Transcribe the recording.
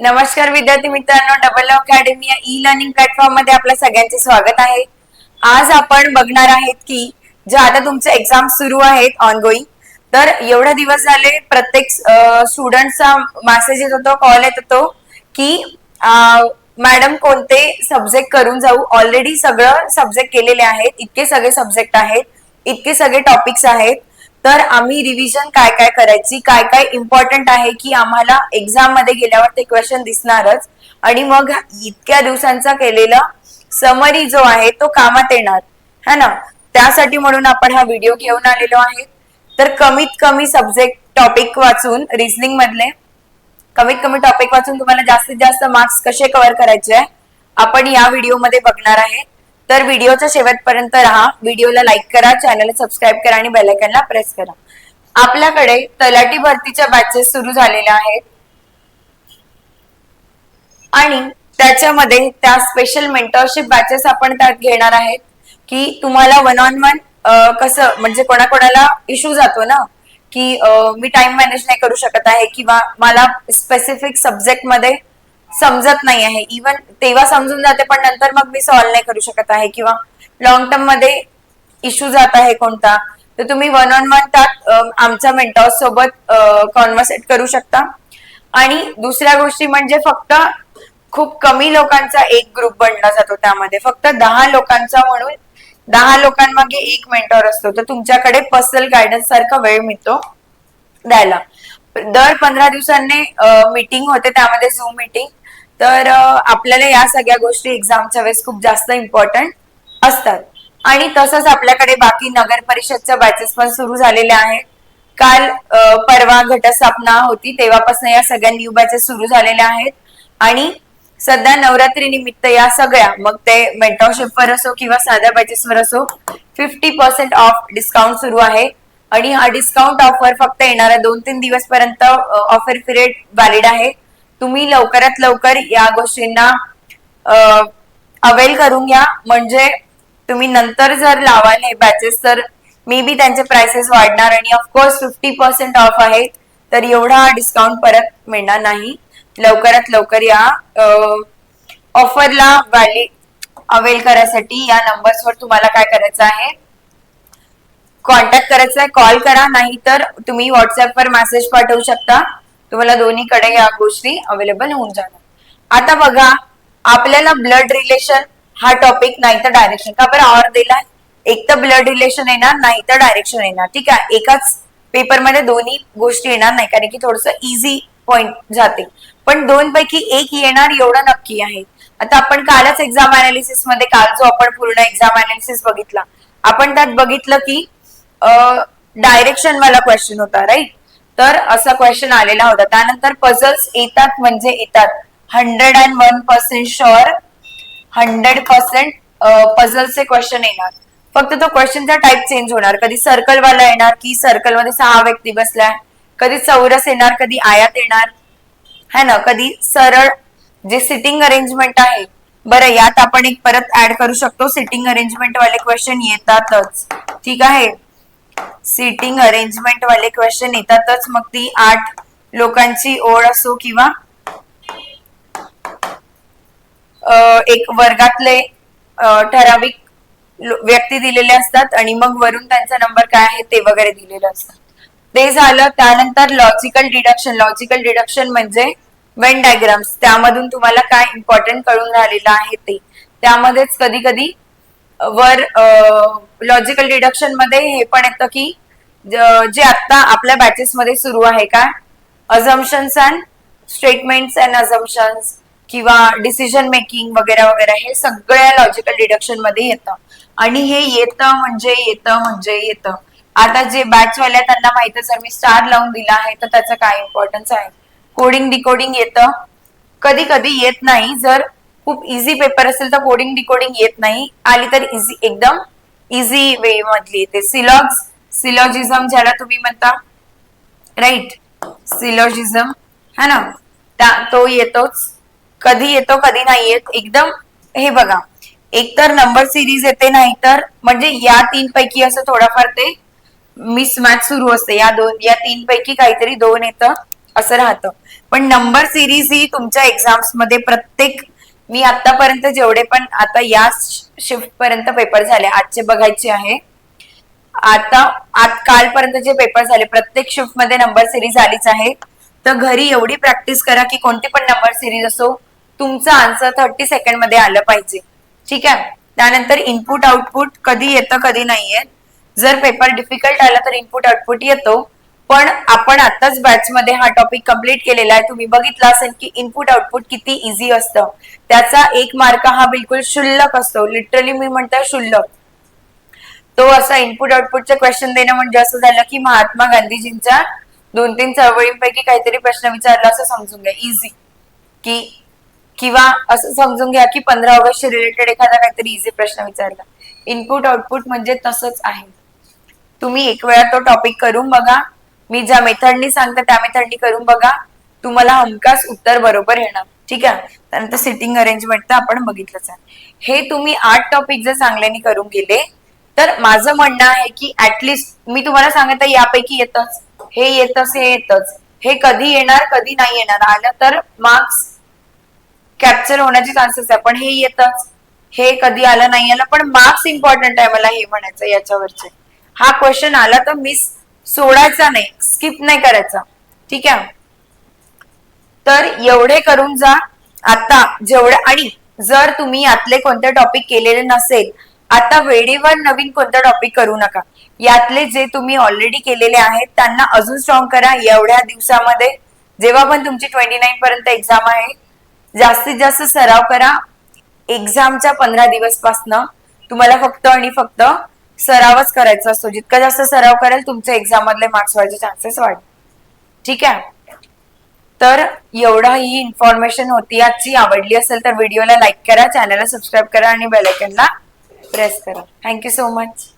नमस्कार विद्यार्थी मित्रांनो डबल अकॅडमी या ई लर्निंग प्लॅटफॉर्ममध्ये आपलं सगळ्यांचे स्वागत आहे. आज आपण बघणार आहेत की जे आता तुमचे एक्झाम सुरू आहेत ऑनगोईंग तर एवढे दिवस झाले प्रत्येक स्टुडंटचा मेसेज येत होतो कॉल येत होतो की मॅडम कोणते सब्जेक्ट करून जाऊ? ऑलरेडी सगळं सब्जेक्ट केलेले आहेत इतके सगळे सब्जेक्ट आहेत इतके सगळे टॉपिक्स आहेत. तर आम्ही रिव्हिजन काय काय करायची काय काय इम्पॉर्टंट आहे की आम्हाला एक्झाममध्ये गेल्यावर ते क्वेश्चन दिसणारच. आणि मग इतक्या दिवसांचा केलेला समरी जो आहे तो कामात येणार. है ना? त्यासाठी म्हणून आपण हा व्हिडिओ घेऊन आलेलो आहे. तर कमीत कमी सब्जेक्ट टॉपिक वाचून रिझनिंग मधले कमीत कमी टॉपिक वाचून तुम्हाला जास्तीत जास्त मार्क्स कसे कव्हर करायचे आहे आपण या व्हिडिओमध्ये बघणार आहे. तर व्हिडिओच्या शेवटपर्यंत राहा. व्हिडिओला लाईक करा चॅनलला सबस्क्राईब करा आणि बेलायकनला प्रेस करा. आपल्याकडे तलाठी भरतीच्या बॅचेस सुरू झालेल्या आहेत. आणि त्याच्यामध्ये त्या स्पेशल मेंटरशिप बॅचेस आपण त्यात घेणार आहेत. की तुम्हाला वन ऑन वन कसं म्हणजे कोणाकोणाला इश्यू जातो ना? की मी टाइम मॅनेज नाही करू शकत आहे किंवा मला स्पेसिफिक सब्जेक्टमध्ये समजत नाही आहे. इवन तेव्हा समजून जाते पण नंतर मग मी सॉल्व्ह नाही करू शकत आहे. किंवा लॉंग टर्ममध्ये इश्यू जात आहे कोणता. तर तुम्ही वन ऑन वन त्यात आमच्या मेंटॉस सोबत कॉन्व्हर्सेट करू शकता. आणि दुसऱ्या गोष्टी म्हणजे फक्त खूप कमी लोकांचा एक ग्रुप बनला जातो त्यामध्ये. फक्त दहा लोकांचा म्हणून दहा लोकांमागे एक मेंटॉर असतो. तर तुमच्याकडे पर्सनल गायडन्स सारखा वेळ मिळतो द्यायला. दर पंधरा दिवसांनी मीटिंग होते त्यामध्ये झूम मीटिंग तर आपल्याला या सगळ्या गोष्टी एक्झामच्या वेळेस खूप जास्त इम्पॉर्टंट असतात. आणि तसंच आपल्याकडे बाकी नगर परिषदच्या बॅचेस पण सुरू झालेल्या आहेत. काल परवा घटस्थापना होती तेव्हापासून या सगळ्या न्यू बॅचेस सुरू झालेल्या आहेत. आणि सध्या नवरात्री निमित्त या सगळ्या मग ते मेंटॉरशिप वर असो किंवा साध्या बॅचेस वर असो फिफ्टी पर्सेंट ऑफ डिस्काउंट सुरू आहे. आणि हा डिस्काउंट ऑफर फक्त येणाऱ्या दोन तीन दिवस पर्यंत ऑफर पिरियड व्हॅलिड आहे. तुम्ही लवकरात लवकर या गोष्टींना अवेल करून घ्या. म्हणजे तुम्ही नंतर जर लावाल हे बॅचेस तर मे बी त्यांचे प्राइसेस वाढणार आणि ऑफकोर्स फिफ्टी पर्सेंट ऑफ आहे तर एवढा डिस्काउंट परत मिळणार नाही. लवकरात लवकर या ऑफरला व्हॅलिड अवेल करायसाठी या नंबर्सवर तुम्हाला काय करायचं आहे? कॉन्टॅक्ट करायचा आहे. कॉल करा. नाही तर तुम्ही व्हॉट्सअपवर मेसेज पाठवू शकता. तुम्हाला दोन्हीकडे या गोष्टी अवेलेबल होऊन जाणार. आता बघा आपल्याला ब्लड रिलेशन हा टॉपिक नाही तर डायरेक्शन का बरं ऑर दिला एक तर ब्लड रिलेशन येणार नाही तर डायरेक्शन येणार. ठीक आहे? एकाच पेपरमध्ये दोन्ही गोष्टी येणार नाही कारण की थोडस इझी पॉइंट जाते. पण दोन पैकी एक येणार एवढं नक्की आहे. आता आपण कालच एक्झाम अनालिसिसमध्ये काल जो आपण पूर्ण एक्झाम अनालिसिस बघितला आपण त्यात बघितलं की डायरेक्शन वाला क्वेश्चन होता राईट तर असा क्वेश्चन आलेला होता. त्यानंतर पझल्स येतात म्हणजे येतात. Hundred and one percent sure hundred percent पझल्सचे question येणार. फक्त तो क्वेश्चनचा टाइप चेंज होणार. कधी सर्कलवाला येणार की सर्कलमध्ये सहा व्यक्ती बसल्या. कधी चौरस येणार कधी आयात येणार. है ना? कधी सरळ जे सिटिंग अरेंजमेंट आहे. बरं यात आपण एक परत ऍड करू शकतो. सिटिंग अरेंजमेंट वाले क्वेश्चन येतातच. ठीक आहे? सिटिंग अरेंजमेंट वाले क्वेश्चन येतातच. मग ती आठ लोकांची ओळ असो किंवा एक वर्गातले ठराविक व्यक्ती दिलेले असतात आणि मग वरून त्यांचा नंबर काय आहे ते वगैरे दिलेलं असतात. ते झालं. त्यानंतर लॉजिकल डिडक्शन लॉजिकल डिडक्शन म्हणजे वेन डायग्राम्स त्यामधून तुम्हाला काय इम्पॉर्टंट कळून राहिलेलं आहे ते. त्यामध्येच कधी कधी वर लॉजिकल डिडक्शनमध्ये हे पण येतं की जे आता आपल्या बॅचेस मध्ये सुरू आहे का? Assumptions and statements and assumptions किंवा डिसिजन मेकिंग वगैरे वगैरे हे सगळ्या लॉजिकल डिडक्शनमध्ये येतं. आणि हे येतं म्हणजे येतं म्हणजे येतं. आता जे बॅच वाले त्यांना माहिती जर मी स्टार लावून दिला आहे तर त्याचं काय इम्पॉर्टन्स आहे? कोडिंग डिकोडिंग येतं. कधी कधी येत नाही जर खूप इझी पेपर असेल तर कोडिंग डिकोडिंग येत नाही. आली तर इझी एकदम इझी वे मधली येते. सिलॉग्स सिलॉजिझम ज्याला तुम्ही म्हणता राईट सिलॉजिझम है ना? त्या तो येतोच. कधी येतो कधी नाही येत. एकदम हे बघा. एक तर नंबर सिरीज येते नाही तर म्हणजे या तीन पैकी असं थोडंफार ते मिसमॅच सुरू असते. या दोन या तीन पैकी काहीतरी दोन येतं असं राहतं. पण नंबर सिरीज ही तुमच्या एक्झाम्समध्ये प्रत्येक मी आतापर्यंत जेवढे पण आता या शिफ्ट पर्यंत पेपर झाले आजचे बघायचे आहे. आता आज कालपर्यंत जे पेपर झाले प्रत्येक शिफ्टमध्ये नंबर सिरीज आलीच आहे. तर घरी एवढी प्रॅक्टिस करा की कोणती पण नंबर सिरीज असो तुमचं आन्सर थर्टी सेकंडमध्ये आलं पाहिजे. ठीक आहे? त्यानंतर इनपुट आउटपुट कधी येतं कधी नाही येत जर पेपर डिफिकल्ट आला तर इनपुट आउटपुट येतो. पण आपण आताच बॅच मध्ये हा टॉपिक कंप्लीट केलेला आहे. तुम्ही बघितला असेल की इनपुट आउटपुट किती इझी असतं. त्याचा एक मार्क हा बिलकुल शुल्लक असतो. लिटरली मी म्हणतोय शुल्लक तो असा इनपुट आउटपुटचे क्वेश्चन देणं म्हणजे असं झालं की महात्मा गांधीजींच्या दोन तीन चळवळींपैकी काहीतरी प्रश्न विचारला असं समजून घ्या. इझी की किंवा असं समजून घ्या की पंधरा ऑगस्ट रिलेटेड एखादा काहीतरी इझी प्रश्न विचारला. इनपुट आउटपुट म्हणजे तसंच आहे. तुम्ही एक वेळा तो टॉपिक करून बघा. मी ज्या मेथडनी सांगते त्या मेथडनी करून बघा. तुम्हाला हमखास उत्तर बरोबर येणार. ठीक आहे? त्यानंतर सिटिंग अरेंजमेंट तर आपण बघितलंच आहे. हे तुम्ही आठ टॉपिक जर चांगल्याने करून गेले तर माझं म्हणणं आहे की ऍटलिस्ट मी तुम्हाला सांगत आहे यापैकी येतच. हे येतच हे येतच. हे कधी येणार कधी नाही येणार. आलं तर मार्क्स कॅप्चर होण्याचे चान्सेस आहे पण हे येतच. हे कधी आलं नाही आलं पण मार्क्स इम्पॉर्टंट आहे मला हे म्हणायचं याच्यावरचे. हा क्वेश्चन आला तर मिस सोडायचा नाही स्किप नाही करायचा. ठीक आहे? तर एवढे करून जा. आता जेवढे आणि जर तुम्ही यातले कोणते टॉपिक केलेले नसेल आता वेळेवर नवीन कोणता टॉपिक करू नका. यातले जे तुम्ही ऑलरेडी केलेले आहेत त्यांना अजून स्ट्रॉंग करा एवढ्या दिवसामध्ये. जेव्हा पण तुमची ट्वेंटी नाईन पर्यंत एक्झाम आहे जास्तीत जास्त सराव करा. एक्झामच्या पंधरा दिवस तुम्हाला फक्त आणि फक्त सरावच करायचा असतो. जितका जास्त सराव करेल तुमच्या एक्झाम मधले मार्क्स व्हायचे चान्सेस वाढ ठीक आहे? तर एवढा ही इन्फॉर्मेशन होती. आजची आवडली असेल तर व्हिडिओला लाईक करा चॅनलला सबस्क्राईब करा आणि बेलायकनला प्रेस करा. Thank you so much